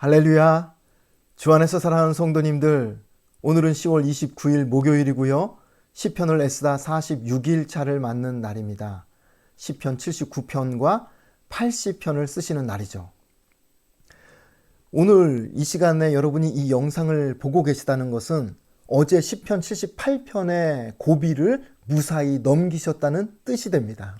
할렐루야. 주 안에서 사랑하는 성도님들, 오늘은 10월 29일 목요일이고요. 시편을 애쓰다 46일 차를 맞는 날입니다. 시편 79편과 80편을 쓰시는 날이죠. 오늘 이 시간에 여러분이 이 영상을 보고 계시다는 것은 어제 시편 78편의 고비를 무사히 넘기셨다는 뜻이 됩니다.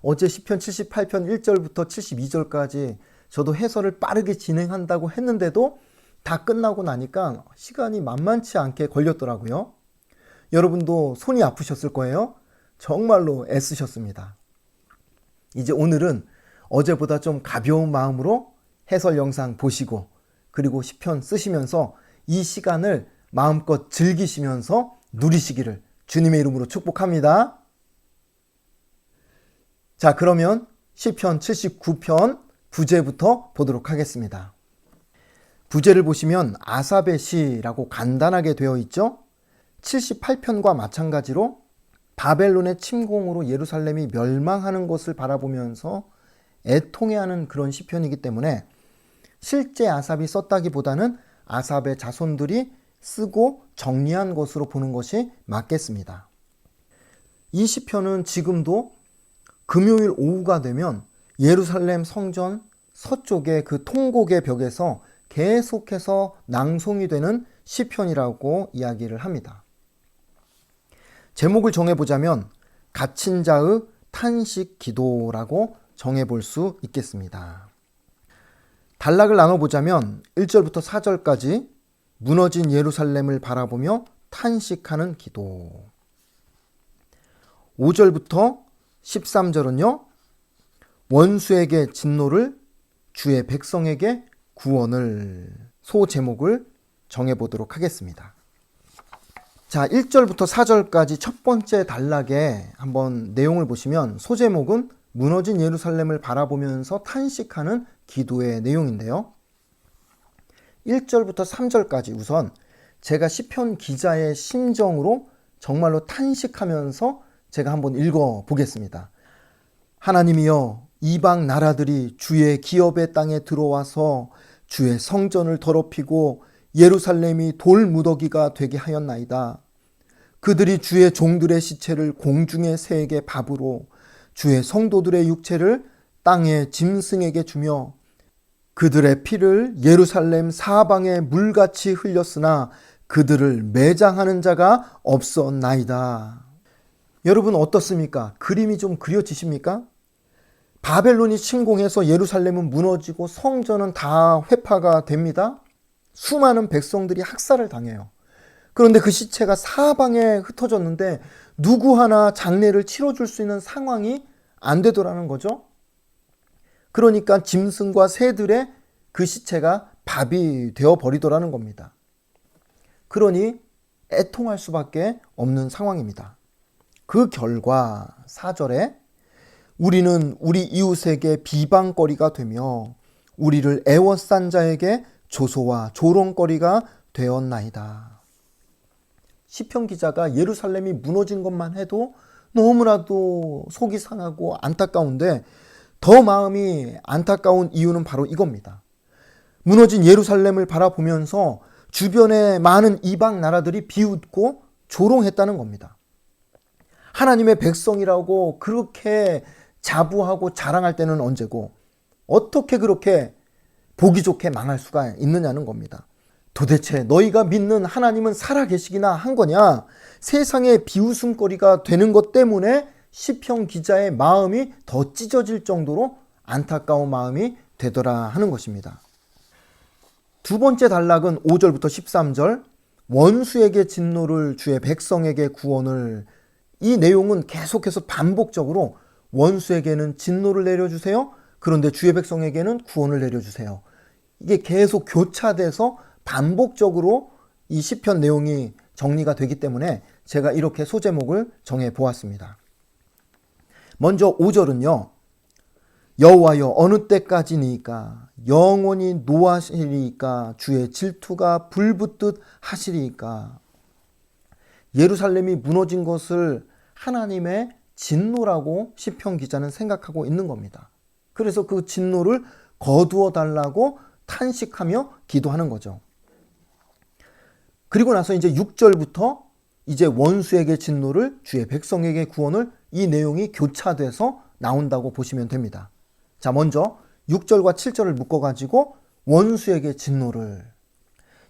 어제 시편 78편 1절부터 72절까지 저도 해설을 빠르게 진행한다고 했는데도 다 끝나고 나니까 시간이 만만치 않게 걸렸더라고요. 여러분도 손이 아프셨을 거예요. 정말로 애쓰셨습니다. 이제 오늘은 어제보다 좀 가벼운 마음으로 해설 영상 보시고 그리고 시편 쓰시면서 이 시간을 마음껏 즐기시면서 누리시기를 주님의 이름으로 축복합니다. 자, 그러면 시편 79편 부제부터 보도록 하겠습니다. 부제를 보시면 아사베 시라고 간단하게 되어 있죠. 78편과 마찬가지로 바벨론의 침공으로 예루살렘이 멸망하는 것을 바라보면서 애통해하는 그런 시편이기 때문에 실제 아삽이 썼다기보다는 아삽의 자손들이 쓰고 정리한 것으로 보는 것이 맞겠습니다. 이 시편은 지금도 금요일 오후가 되면 예루살렘 성전 서쪽의 그 통곡의 벽에서 계속해서 낭송이 되는 시편이라고 이야기를 합니다. 제목을 정해보자면 갇힌 자의 탄식 기도라고 정해볼 수 있겠습니다. 단락을 나눠보자면 1절부터 4절까지 무너진 예루살렘을 바라보며 탄식하는 기도. 5절부터 13절은요, 원수에게 진노를 주의 백성에게 구원을 소 제목을 정해 보도록 하겠습니다. 자, 1절부터 4절까지 첫 번째 단락에 한번 내용을 보시면 소제목은 무너진 예루살렘을 바라보면서 탄식하는 기도의 내용인데요. 1절부터 3절까지 우선 제가 시편 기자의 심정으로 정말로 탄식하면서 제가 한번 읽어 보겠습니다. 하나님이여 이방 나라들이 주의 기업의 땅에 들어와서 주의 성전을 더럽히고 예루살렘이 돌 무더기가 되게 하였나이다. 그들이 주의 종들의 시체를 공중의 새에게 밥으로 주의 성도들의 육체를 땅의 짐승에게 주며 그들의 피를 예루살렘 사방에 물같이 흘렸으나 그들을 매장하는 자가 없었나이다. 여러분 어떻습니까? 그림이 좀 그려지십니까? 바벨론이 침공해서 예루살렘은 무너지고 성전은 다 회파가 됩니다. 수많은 백성들이 학살을 당해요. 그런데 그 시체가 사방에 흩어졌는데 누구 하나 장례를 치러줄 수 있는 상황이 안 되더라는 거죠. 그러니까 짐승과 새들의 그 시체가 밥이 되어 버리더라는 겁니다. 그러니 애통할 수밖에 없는 상황입니다. 그 결과 4절에 우리는 우리 이웃에게 비방거리가 되며 우리를 애워싼 자에게 조소와 조롱거리가 되었나이다. 시편 기자가 예루살렘이 무너진 것만 해도 너무나도 속이 상하고 안타까운데 더 마음이 안타까운 이유는 바로 이겁니다. 무너진 예루살렘을 바라보면서 주변의 많은 이방 나라들이 비웃고 조롱했다는 겁니다. 하나님의 백성이라고 그렇게 자부하고 자랑할 때는 언제고 어떻게 그렇게 보기 좋게 망할 수가 있느냐는 겁니다. 도대체 너희가 믿는 하나님은 살아계시기나 한 거냐? 세상의 비웃음거리가 되는 것 때문에 시편 기자의 마음이 더 찢어질 정도로 안타까운 마음이 되더라 하는 것입니다. 두 번째 단락은 5절부터 13절 원수에게 진노를 주의 백성에게 구원을 이 내용은 계속해서 반복적으로 원수에게는 진노를 내려주세요. 그런데 주의 백성에게는 구원을 내려주세요. 이게 계속 교차돼서 반복적으로 이 시편 내용이 정리가 되기 때문에 제가 이렇게 소제목을 정해 보았습니다. 먼저 5절은요. 여호와여 어느 때까지니까 영원히 노하시리까 주의 질투가 불붙듯 하시리까 예루살렘이 무너진 것을 하나님의 진노라고 시편 기자는 생각하고 있는 겁니다. 그래서 그 진노를 거두어 달라고 탄식하며 기도하는 거죠. 그리고 나서 이제 6절부터 이제 원수에게 진노를 주의 백성에게 구원을 이 내용이 교차돼서 나온다고 보시면 됩니다. 자, 먼저 6절과 7절을 묶어 가지고 원수에게 진노를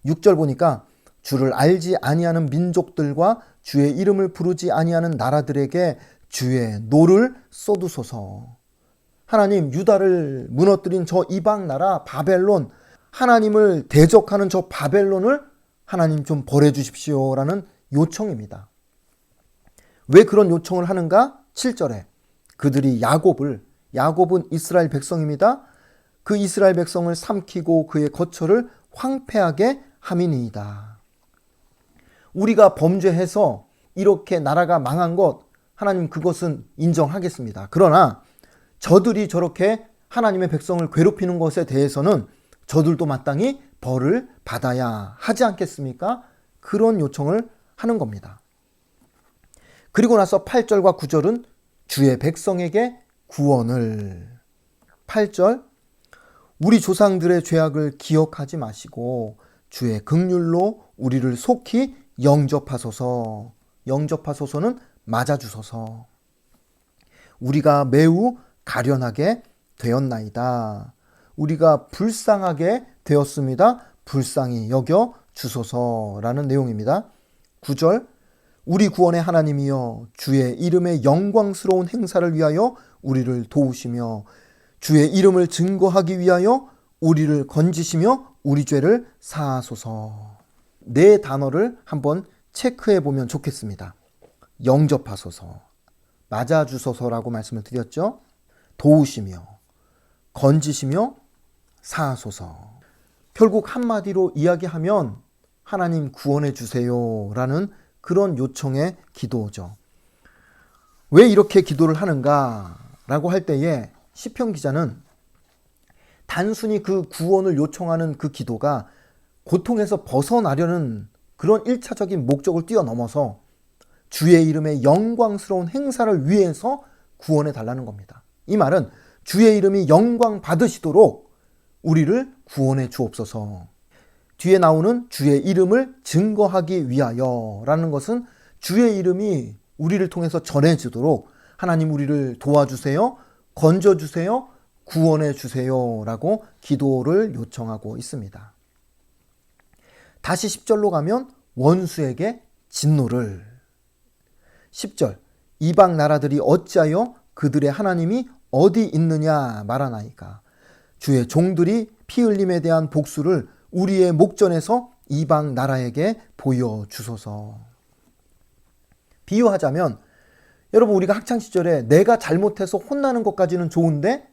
6절 보니까 주를 알지 아니하는 민족들과 주의 이름을 부르지 아니하는 나라들에게 주의 노를 쏟으소서. 하나님 유다를 무너뜨린 저 이방 나라 바벨론 하나님을 대적하는 저 바벨론을 하나님 좀 벌해 주십시오라는 요청입니다. 왜 그런 요청을 하는가? 7절에 그들이 야곱을 야곱은 이스라엘 백성입니다. 그 이스라엘 백성을 삼키고 그의 거처를 황폐하게 함이니이다. 우리가 범죄해서 이렇게 나라가 망한 것 하나님 그것은 인정하겠습니다. 그러나 저들이 저렇게 하나님의 백성을 괴롭히는 것에 대해서는 저들도 마땅히 벌을 받아야 하지 않겠습니까? 그런 요청을 하는 겁니다. 그리고 나서 8절과 9절은 주의 백성에게 구원을 8절 우리 조상들의 죄악을 기억하지 마시고 주의 극률로 우리를 속히 영접하소서. 영접하소서는 맞아주소서. 우리가 매우 가련하게 되었나이다. 우리가 불쌍하게 되었습니다. 불쌍히 여겨 주소서라는 내용입니다. 9절 우리 구원의 하나님이여 주의 이름의 영광스러운 행사를 위하여 우리를 도우시며 주의 이름을 증거하기 위하여 우리를 건지시며 우리 죄를 사하소서. 네 단어를 한번 체크해 보면 좋겠습니다. 영접하소서, 맞아주소서라고 말씀을 드렸죠. 도우시며, 건지시며, 사하소서. 결국 한마디로 이야기하면 하나님 구원해 주세요라는 그런 요청의 기도죠. 왜 이렇게 기도를 하는가라고 할 때에 시편 기자는 단순히 그 구원을 요청하는 그 기도가 고통에서 벗어나려는 그런 일차적인 목적을 뛰어넘어서 주의 이름의 영광스러운 행사를 위해서 구원해 달라는 겁니다. 이 말은 주의 이름이 영광 받으시도록 우리를 구원해 주옵소서. 뒤에 나오는 주의 이름을 증거하기 위하여라는 것은 주의 이름이 우리를 통해서 전해지도록 하나님 우리를 도와주세요. 건져주세요. 구원해 주세요라고 기도를 요청하고 있습니다. 다시 10절로 가면 원수에게 진노를 10절 이방 나라들이 어찌하여 그들의 하나님이 어디 있느냐 말하나이까 주의 종들이 피 흘림에 대한 복수를 우리의 목전에서 이방 나라에게 보여 주소서. 비유하자면 여러분 우리가 학창 시절에 내가 잘못해서 혼나는 것까지는 좋은데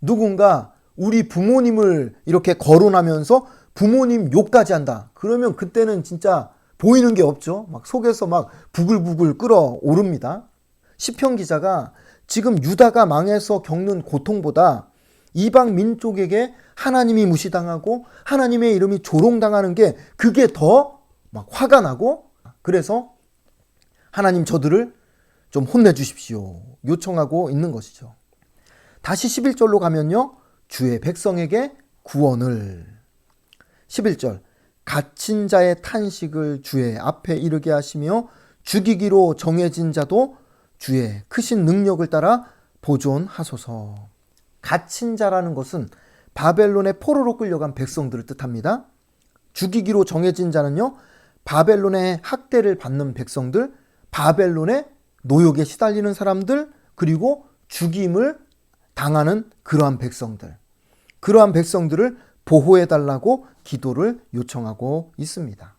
누군가 우리 부모님을 이렇게 거론하면서 부모님 욕까지 한다. 그러면 그때는 진짜 보이는 게 없죠. 막 속에서 막 부글부글 끓어오릅니다. 시편 기자가 지금 유다가 망해서 겪는 고통보다 이방 민족에게 하나님이 무시당하고 하나님의 이름이 조롱당하는 게 그게 더 막 화가 나고 그래서 하나님 저들을 좀 혼내 주십시오. 요청하고 있는 것이죠. 다시 11절로 가면요. 주의 백성에게 구원을 11절 갇힌 자의 탄식을 주의 앞에 이르게 하시며 죽이기로 정해진 자도 주의 크신 능력을 따라 보존하소서. 갇힌 자라는 것은 바벨론의 포로로 끌려간 백성들을 뜻합니다. 죽이기로 정해진 자는요, 바벨론의 학대를 받는 백성들, 바벨론의 노역에 시달리는 사람들, 그리고 죽임을 당하는 그러한 백성들. 그러한 백성들을 보호해 달라고 기도를 요청하고 있습니다.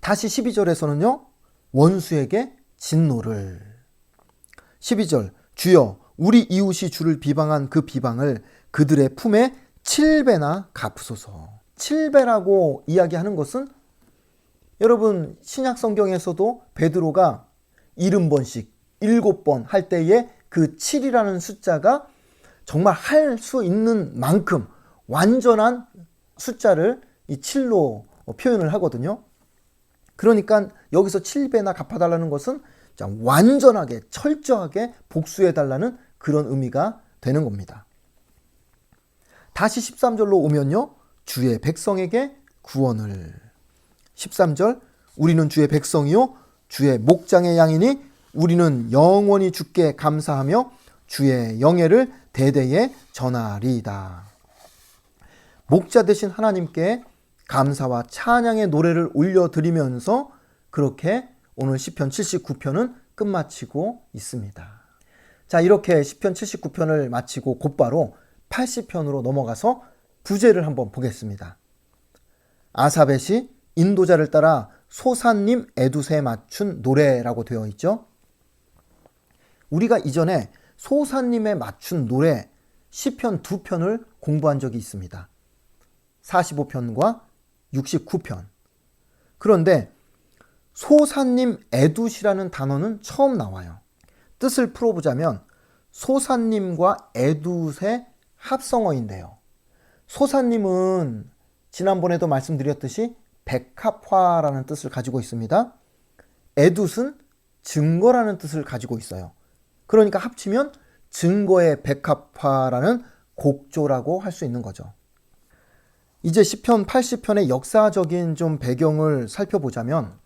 다시 12절에서는요, 원수에게 진노를. 12절, 주여, 우리 이웃이 주를 비방한 그 비방을 그들의 품에 7배나 갚으소서. 7배라고 이야기하는 것은 여러분 신약 성경에서도 베드로가 70번씩 7번 할 때에 그 7이라는 숫자가 정말 할 수 있는 만큼 완전한 숫자를 이 7로 표현을 하거든요. 그러니까 여기서 7배나 갚아달라는 것은 완전하게 철저하게 복수해달라는 그런 의미가 되는 겁니다. 다시 13절로 오면요. 주의 백성에게 구원을. 13절 우리는 주의 백성이요 주의 목장의 양이니 우리는 영원히 주께 감사하며 주의 영예를 대대에 전하리이다. 목자 되신 하나님께 감사와 찬양의 노래를 올려드리면서 그렇게 오늘 시편 79편은 끝마치고 있습니다. 자, 이렇게 시편 79편을 마치고 곧바로 80편으로 넘어가서 부제를 한번 보겠습니다. 아사벳이 인도자를 따라 소사님 에두세에 맞춘 노래라고 되어 있죠. 우리가 이전에 소사님에 맞춘 노래 시편 두 편을 공부한 적이 있습니다. 45편과 69편. 그런데 소사님 에두시라는 단어는 처음 나와요. 뜻을 풀어보자면 소사님과 에두의 합성어인데요. 소사님은 지난번에도 말씀드렸듯이 백합화라는 뜻을 가지고 있습니다. 에두스는 증거라는 뜻을 가지고 있어요. 그러니까 합치면 증거의 백합화라는 곡조라고 할 수 있는 거죠. 이제 시편 80편의 역사적인 좀 배경을 살펴보자면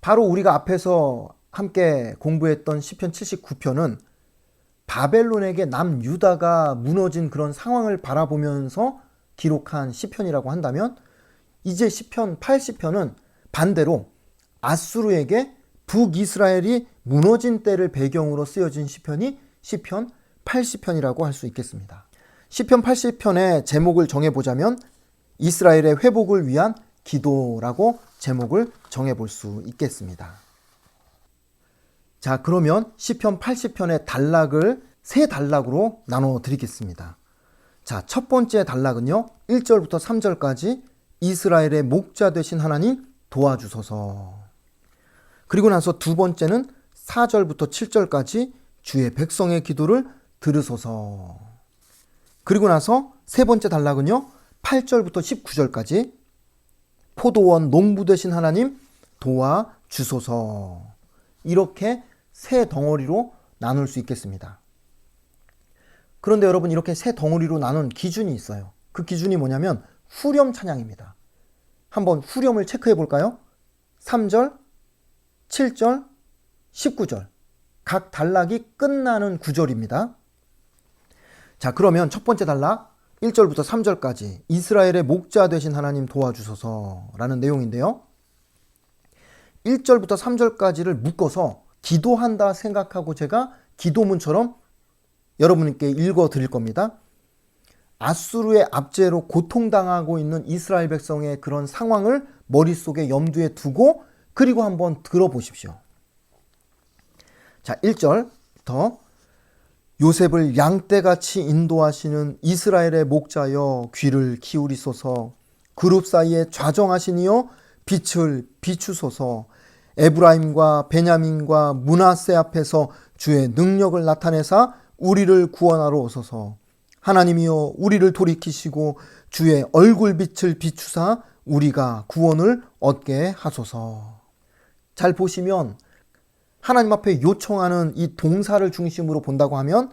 바로 우리가 앞에서 함께 공부했던 시편 79편은 바벨론에게 남유다가 무너진 그런 상황을 바라보면서 기록한 시편이라고 한다면 이제 시편 80편은 반대로 아수르에게 북이스라엘이 무너진 때를 배경으로 쓰여진 시편이 시편 80편이라고 할 수 있겠습니다. 시편 80편의 제목을 정해 보자면 이스라엘의 회복을 위한 기도라고 제목을 정해 볼 수 있겠습니다. 자, 그러면 시편 80편의 단락을 세 단락으로 나눠 드리겠습니다. 자, 첫 번째 단락은요. 1절부터 3절까지 이스라엘의 목자 되신 하나님 도와주소서. 그리고 나서 두 번째는 4절부터 7절까지 주의 백성의 기도를 들으소서. 그리고 나서 세 번째 단락은요. 8절부터 19절까지 포도원 농부 되신 하나님 도와 주소서. 이렇게 세 덩어리로 나눌 수 있겠습니다. 그런데 여러분 이렇게 세 덩어리로 나눈 기준이 있어요. 그 기준이 뭐냐면 후렴 찬양입니다. 한번 후렴을 체크해 볼까요? 3절, 7절, 19절. 각 단락이 끝나는 구절입니다. 자, 그러면 첫 번째 단락 1절부터 3절까지 이스라엘의 목자 되신 하나님 도와주소서라는 내용인데요. 1절부터 3절까지를 묶어서 기도한다 생각하고 제가 기도문처럼 여러분께 읽어 드릴 겁니다. 아수르의 압제로 고통당하고 있는 이스라엘 백성의 그런 상황을 머릿속에 염두에 두고 그리고 한번 들어보십시오. 자, 1절부터 요셉을 양떼같이 인도하시는 이스라엘의 목자여 귀를 기울이소서. 그룹 사이에 좌정하시니여 빛을 비추소서. 에브라임과 베냐민과 문하세 앞에서 주의 능력을 나타내사 우리를 구원하러 오소서. 하나님이여 우리를 돌이키시고 주의 얼굴빛을 비추사 우리가 구원을 얻게 하소서. 잘 보시면 하나님 앞에 요청하는 이 동사를 중심으로 본다고 하면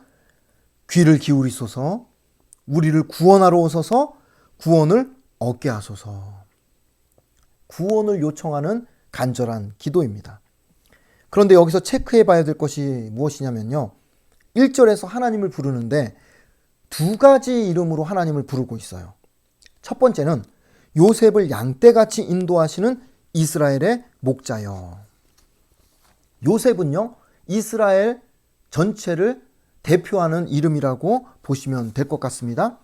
귀를 기울이소서 우리를 구원하러 오소서 구원을 얻게 하소서 구원을 요청하는 간절한 기도입니다. 그런데 여기서 체크해 봐야 될 것이 무엇이냐면요. 1절에서 하나님을 부르는데 두 가지 이름으로 하나님을 부르고 있어요. 첫 번째는 요셉을 양떼같이 인도하시는 이스라엘의 목자여. 요셉은요, 이스라엘 전체를 대표하는 이름이라고 보시면 될 것 같습니다.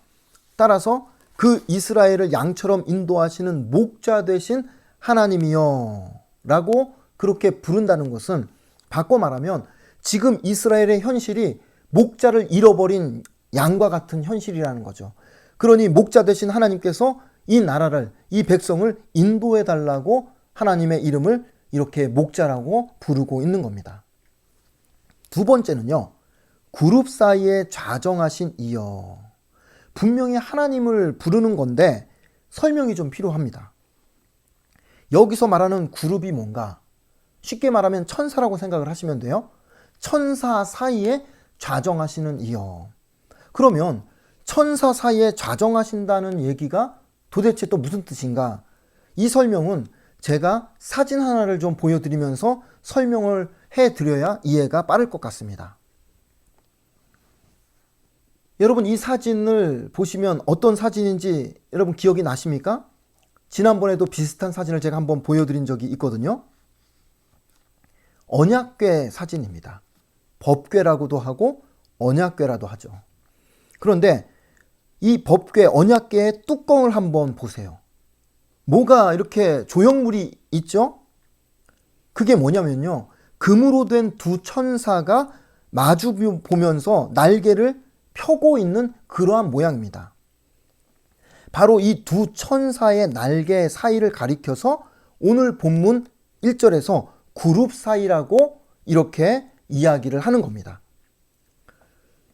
따라서 그 이스라엘을 양처럼 인도하시는 목자 되신 하나님이여 라고 그렇게 부른다는 것은 바꿔 말하면 지금 이스라엘의 현실이 목자를 잃어버린 양과 같은 현실이라는 거죠. 그러니 목자 되신 하나님께서 이 나라를, 이 백성을 인도해 달라고 하나님의 이름을 이렇게 목자라고 부르고 있는 겁니다. 두 번째는요, 그룹 사이에 좌정하신 이여. 분명히 하나님을 부르는 건데 설명이 좀 필요합니다. 여기서 말하는 그룹이 뭔가? 쉽게 말하면 천사라고 생각을 하시면 돼요. 천사 사이에 좌정하시는 이여. 그러면 천사 사이에 좌정하신다는 얘기가 도대체 또 무슨 뜻인가? 이 설명은 제가 사진 하나를 좀 보여드리면서 설명을 해드려야 이해가 빠를 것 같습니다. 여러분 이 사진을 보시면 어떤 사진인지 여러분 기억이 나십니까? 지난번에도 비슷한 사진을 제가 한번 보여드린 적이 있거든요. 언약궤 사진입니다. 법궤라고도 하고 언약궤라도 하죠. 그런데 이 법궤 언약궤의 뚜껑을 한번 보세요. 뭐가 이렇게 조형물이 있죠? 그게 뭐냐면요. 금으로 된 두 천사가 마주 보면서 날개를 펴고 있는 그러한 모양입니다. 바로 이 두 천사의 날개 사이를 가리켜서 오늘 본문 1절에서 그룹 사이라고 이렇게 이야기를 하는 겁니다.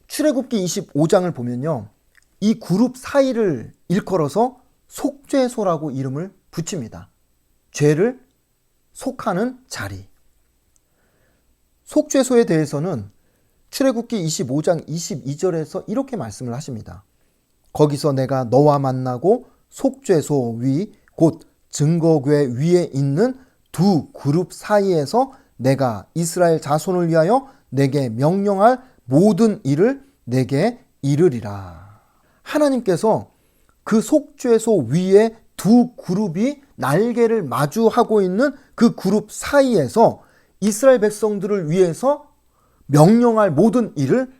출애굽기 25장을 보면요. 이 그룹 사이를 일컬어서 속죄소라고 이름을 붙입니다. 죄를 속하는 자리. 속죄소에 대해서는 출애굽기 25장 22절에서 이렇게 말씀을 하십니다. 거기서 내가 너와 만나고 속죄소 위 곧 증거궤 위에 있는 두 그룹 사이에서 내가 이스라엘 자손을 위하여 내게 명령할 모든 일을 내게 이르리라. 하나님께서 그 속죄소 위에 두 그룹이 날개를 마주하고 있는 그 그룹 사이에서 이스라엘 백성들을 위해서 명령할 모든 일을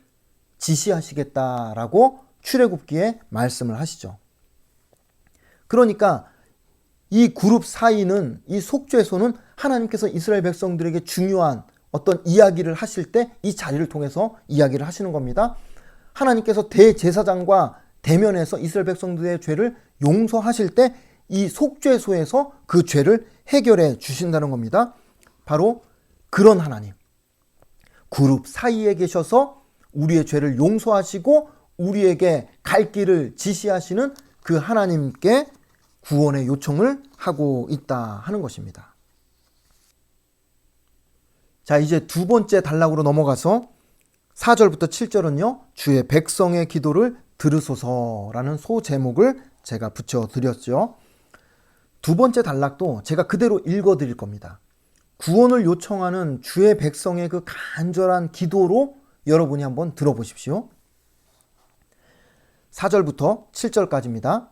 지시하시겠다라고 출애굽기에 말씀을 하시죠. 그러니까 이 그룹 사이는 이 속죄소는 하나님께서 이스라엘 백성들에게 중요한 어떤 이야기를 하실 때 이 자리를 통해서 이야기를 하시는 겁니다. 하나님께서 대제사장과 대면에서 이스라엘 백성들의 죄를 용서하실 때 이 속죄소에서 그 죄를 해결해 주신다는 겁니다. 바로 그런 하나님. 그룹 사이에 계셔서 우리의 죄를 용서하시고 우리에게 갈 길을 지시하시는 그 하나님께 구원의 요청을 하고 있다 하는 것입니다. 자, 이제 두 번째 단락으로 넘어가서 4절부터 7절은요, 주의 백성의 기도를 들으소서라는 소 제목을 제가 붙여 드렸죠. 두 번째 단락도 제가 그대로 읽어 드릴 겁니다. 구원을 요청하는 주의 백성의 그 간절한 기도로 여러분이 한번 들어보십시오. 4절부터 7절까지입니다.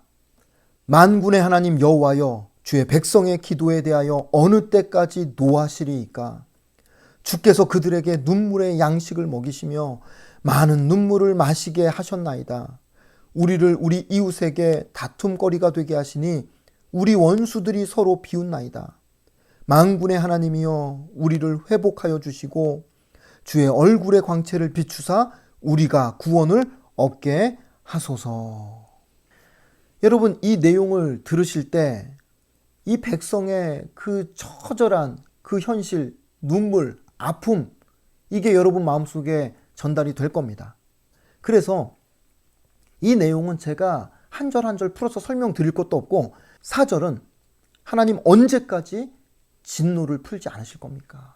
만군의 하나님 여호와여 주의 백성의 기도에 대하여 어느 때까지 노하시리이까 주께서 그들에게 눈물의 양식을 먹이시며 많은 눈물을 마시게 하셨나이다. 우리를 우리 이웃에게 다툼거리가 되게 하시니 우리 원수들이 서로 비웃나이다. 만군의 하나님이여 우리를 회복하여 주시고 주의 얼굴의 광채를 비추사 우리가 구원을 얻게 하소서. 여러분 이 내용을 들으실 때 이 백성의 그 처절한 그 현실, 눈물, 아픔 이게 여러분 마음속에 전달이 될 겁니다. 그래서 이 내용은 제가 한 절 한 절 풀어서 설명드릴 것도 없고 4절은 하나님 언제까지 진노를 풀지 않으실 겁니까?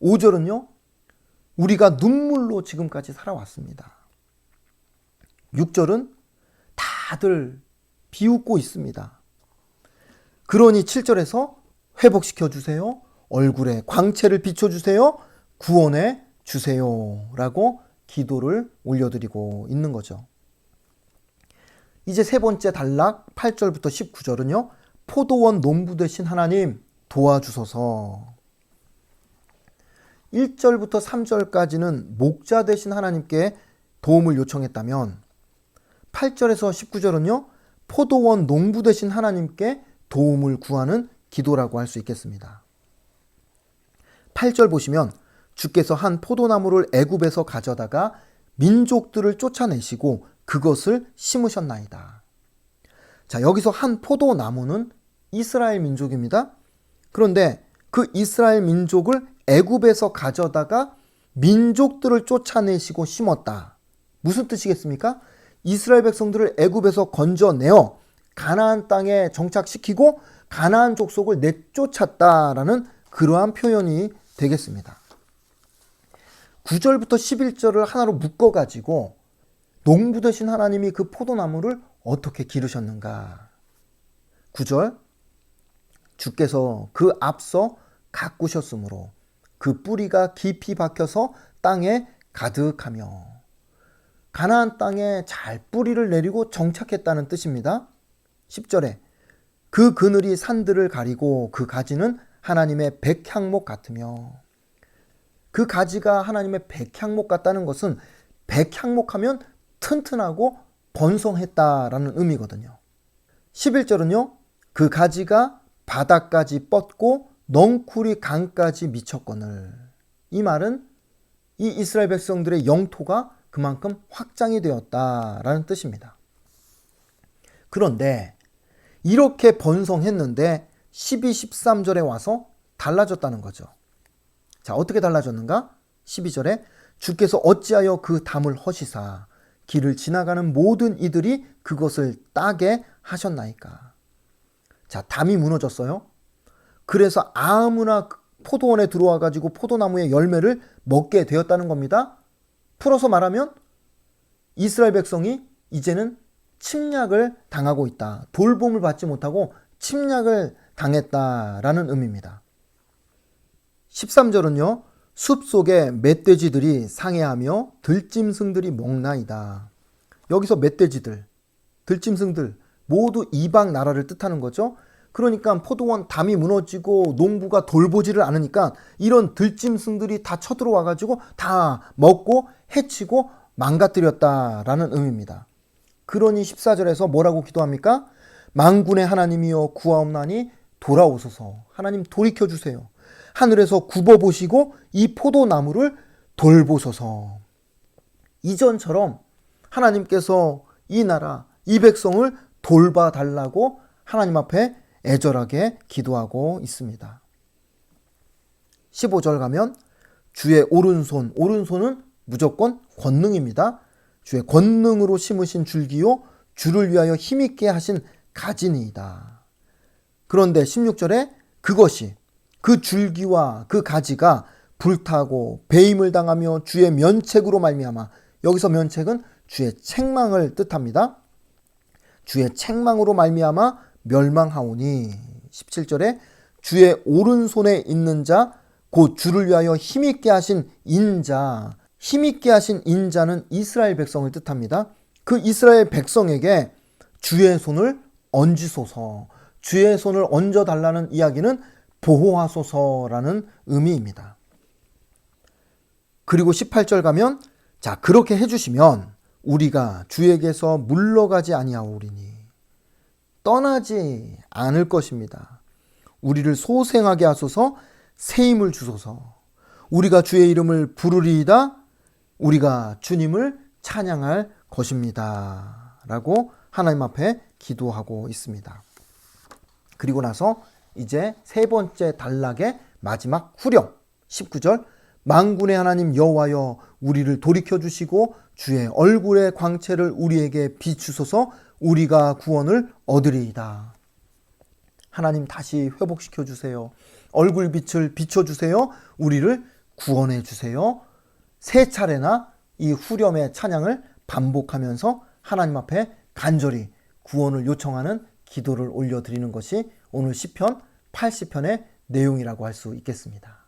5절은요. 우리가 눈물로 지금까지 살아왔습니다. 6절은 다들 비웃고 있습니다. 그러니 7절에서 회복시켜 주세요. 얼굴에 광채를 비춰 주세요. 구원해 주세요. 라고 기도를 올려드리고 있는 거죠. 이제 세 번째 단락 8절부터 19절은요. 포도원 농부 되신 하나님 도와주소서. 1절부터 3절까지는 목자 되신 하나님께 도움을 요청했다면 8절에서 19절은요. 포도원 농부 되신 하나님께 도움을 구하는 기도라고 할 수 있겠습니다. 8절 보시면 주께서 한 포도나무를 애굽에서 가져다가 민족들을 쫓아내시고 그것을 심으셨나이다. 자, 여기서 한 포도나무는 이스라엘 민족입니다. 그런데 그 이스라엘 민족을 애굽에서 가져다가 민족들을 쫓아내시고 심었다. 무슨 뜻이겠습니까? 이스라엘 백성들을 애굽에서 건져내어 가나안 땅에 정착시키고 가나안 족속을 내쫓았다라는 그러한 표현이 되겠습니다. 9절부터 11절을 하나로 묶어 가지고 농부 되신 하나님이 그 포도나무를 어떻게 기르셨는가? 9절 주께서 그 앞서 가꾸셨으므로 그 뿌리가 깊이 박혀서 땅에 가득하며 가나안 땅에 잘 뿌리를 내리고 정착했다는 뜻입니다. 10절에 그 그늘이 산들을 가리고 그 가지는 하나님의 백향목 같으며 그 가지가 하나님의 백향목 같다는 것은 백향목 하면 튼튼하고 번성했다라는 의미거든요. 11절은요. 그 가지가 바닥까지 뻗고 넝쿨이 강까지 미쳤거늘. 이 말은 이 이스라엘 백성들의 영토가 그만큼 확장이 되었다라는 뜻입니다. 그런데 이렇게 번성했는데 12, 13절에 와서 달라졌다는 거죠. 자, 어떻게 달라졌는가? 12절에 주께서 어찌하여 그 담을 허시사 길을 지나가는 모든 이들이 그것을 따게 하셨나이까. 자, 담이 무너졌어요. 그래서 아무나 포도원에 들어와 가지고 포도나무의 열매를 먹게 되었다는 겁니다. 풀어서 말하면 이스라엘 백성이 이제는 침략을 당하고 있다. 돌봄을 받지 못하고 침략을 당했다라는 의미입니다. 13절은요. 숲 속에 멧돼지들이 상해하며 들짐승들이 먹나이다. 여기서 멧돼지들, 들짐승들 모두 이방 나라를 뜻하는 거죠. 그러니까 포도원 담이 무너지고 농부가 돌보지를 않으니까 이런 들짐승들이 다 쳐들어와 가지고 다 먹고 해치고 망가뜨렸다라는 의미입니다. 그러니 14절에서 뭐라고 기도합니까? 망군의 하나님이여 구하옵나니 돌아오소서. 하나님 돌이켜 주세요. 하늘에서 굽어 보시고 이 포도나무를 돌보소서. 이전처럼 하나님께서 이 나라, 이 백성을 돌봐 달라고 하나님 앞에 애절하게 기도하고 있습니다. 15절 가면 주의 오른손, 오른손은 무조건 권능입니다. 주의 권능으로 심으신 줄기요 주를 위하여 힘있게 하신 가지니이다. 그런데 16절에 그것이 그 줄기와 그 가지가 불타고 배임을 당하며 주의 면책으로 말미암아 여기서 면책은 주의 책망을 뜻합니다. 주의 책망으로 말미암아 멸망하오니 17절에 주의 오른손에 있는 자 곧 주를 위하여 힘 있게 하신 인자 힘 있게 하신 인자는 이스라엘 백성을 뜻합니다. 그 이스라엘 백성에게 주의 손을 얹으소서 주의 손을 얹어 달라는 이야기는 보호하소서라는 의미입니다. 그리고 18절 가면 자 그렇게 해 주시면 우리가 주에게서 물러가지 아니하오리니 떠나지 않을 것입니다. 우리를 소생하게 하소서 새 힘을 주소서 우리가 주의 이름을 부르리이다 우리가 주님을 찬양할 것입니다. 라고 하나님 앞에 기도하고 있습니다. 그리고 나서 이제 세 번째 단락의 마지막 후렴 19절 망군의 하나님 여호와여 우리를 돌이켜 주시고 주의 얼굴의 광채를 우리에게 비추소서 우리가 구원을 얻으리이다. 하나님 다시 회복시켜 주세요. 얼굴 빛을 비춰 주세요. 우리를 구원해 주세요. 세 차례나 이 후렴의 찬양을 반복하면서 하나님 앞에 간절히 구원을 요청하는 기도를 올려드리는 것이 오늘 시편 80편의 내용이라고 할 수 있겠습니다.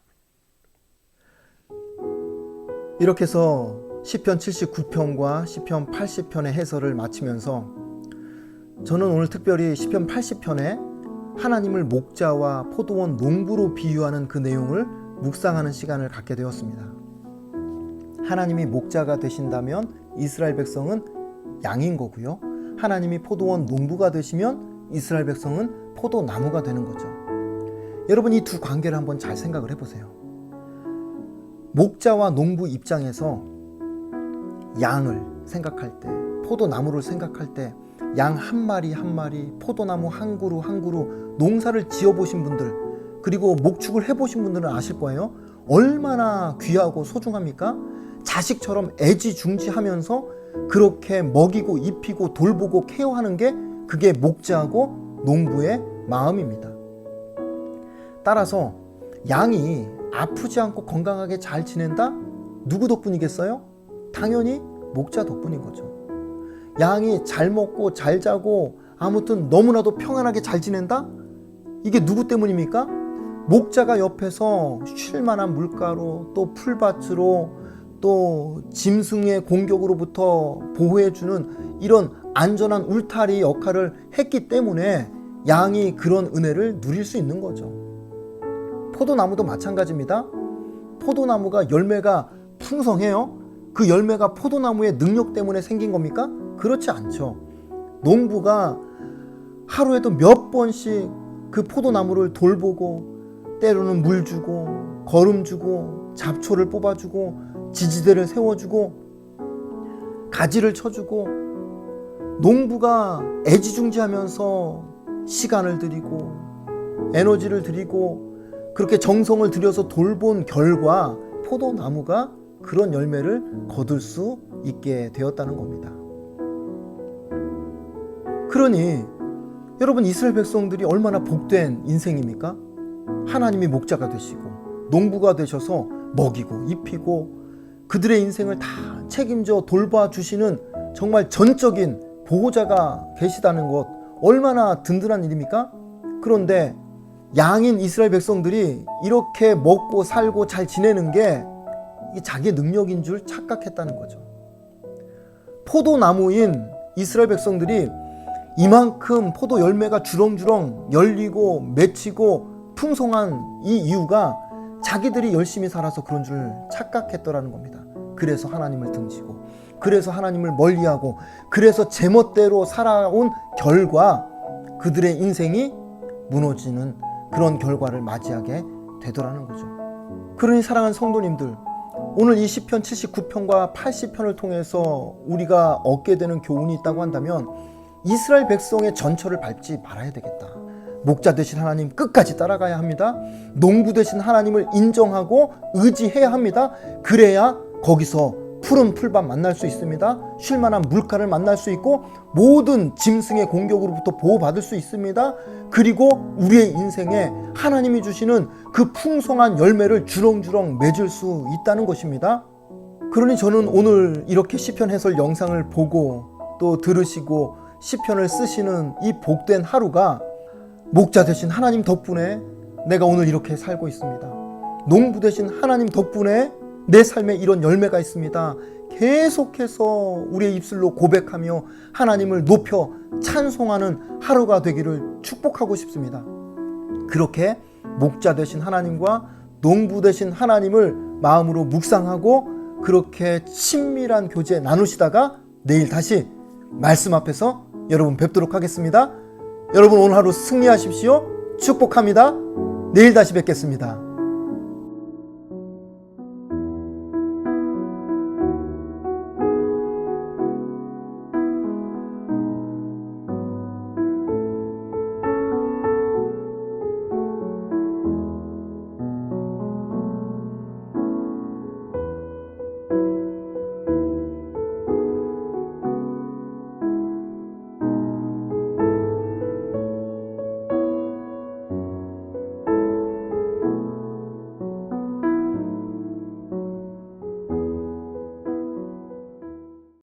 이렇게 해서 시편 79편과 시편 80편의 해설을 마치면서 저는 오늘 특별히 시편 80편에 하나님을 목자와 포도원 농부로 비유하는 그 내용을 묵상하는 시간을 갖게 되었습니다. 하나님이 목자가 되신다면 이스라엘 백성은 양인 거고요. 하나님이 포도원 농부가 되시면 이스라엘 백성은 포도나무가 되는 거죠. 여러분 이 두 관계를 한번 잘 생각을 해보세요. 목자와 농부 입장에서 양을 생각할 때, 포도나무를 생각할 때, 양 한 마리 한 마리, 포도나무 한 그루 한 그루 농사를 지어 보신 분들, 그리고 목축을 해 보신 분들은 아실 거예요. 얼마나 귀하고 소중합니까? 자식처럼 애지중지하면서 그렇게 먹이고 입히고 돌보고 케어하는 게 그게 목자하고 농부의 마음입니다. 따라서 양이 아프지 않고 건강하게 잘 지낸다? 누구 덕분이겠어요? 당연히 목자 덕분인 거죠. 양이 잘 먹고 잘 자고 아무튼 너무나도 평안하게 잘 지낸다? 이게 누구 때문입니까? 목자가 옆에서 쉴 만한 물가로 또 풀밭으로 또 짐승의 공격으로부터 보호해주는 이런 안전한 울타리 역할을 했기 때문에 양이 그런 은혜를 누릴 수 있는 거죠. 포도나무도 마찬가지입니다. 포도나무가 열매가 풍성해요. 그 열매가 포도나무의 능력 때문에 생긴 겁니까? 그렇지 않죠. 농부가 하루에도 몇 번씩 그 포도나무를 돌보고 때로는 물 주고 거름 주고 잡초를 뽑아주고 지지대를 세워주고 가지를 쳐주고 농부가 애지중지하면서 시간을 들이고 에너지를 들이고 그렇게 정성을 들여서 돌본 결과 포도나무가 그런 열매를 거둘 수 있게 되었다는 겁니다. 그러니 여러분 이스라엘 백성들이 얼마나 복된 인생입니까? 하나님이 목자가 되시고 농부가 되셔서 먹이고 입히고 그들의 인생을 다 책임져 돌봐 주시는 정말 전적인 보호자가 계시다는 것 얼마나 든든한 일입니까? 그런데 양인 이스라엘 백성들이 이렇게 먹고 살고 잘 지내는 게 자기의 능력인 줄 착각했다는 거죠. 포도나무인 이스라엘 백성들이 이만큼 포도 열매가 주렁주렁 열리고 맺히고 풍성한 이 이유가 자기들이 열심히 살아서 그런 줄 착각했더라는 겁니다. 그래서 하나님을 등지고, 그래서 하나님을 멀리하고, 그래서 제멋대로 살아온 결과 그들의 인생이 무너지는 그런 결과를 맞이하게 되더라는 거죠. 그러니 사랑하는 성도님들, 오늘 이 시편 79편과 80편을 통해서 우리가 얻게 되는 교훈이 있다고 한다면 이스라엘 백성의 전철을 밟지 말아야 되겠다. 목자 되신 하나님 끝까지 따라가야 합니다. 농부 되신 하나님을 인정하고 의지해야 합니다. 그래야 거기서 푸른 풀밭 만날 수 있습니다. 쉴만한 물가를 만날 수 있고 모든 짐승의 공격으로부터 보호받을 수 있습니다. 그리고 우리의 인생에 하나님이 주시는 그 풍성한 열매를 주렁주렁 맺을 수 있다는 것입니다. 그러니 저는 오늘 이렇게 시편 해설 영상을 보고 또 들으시고 시편을 쓰시는 이 복된 하루가 목자 되신 하나님 덕분에 내가 오늘 이렇게 살고 있습니다. 농부 되신 하나님 덕분에 내 삶에 이런 열매가 있습니다. 계속해서 우리의 입술로 고백하며 하나님을 높여 찬송하는 하루가 되기를 축복하고 싶습니다. 그렇게 목자 되신 하나님과 농부 되신 하나님을 마음으로 묵상하고 그렇게 친밀한 교제 나누시다가 내일 다시 말씀 앞에서 여러분 뵙도록 하겠습니다. 여러분 오늘 하루 승리하십시오. 축복합니다. 내일 다시 뵙겠습니다.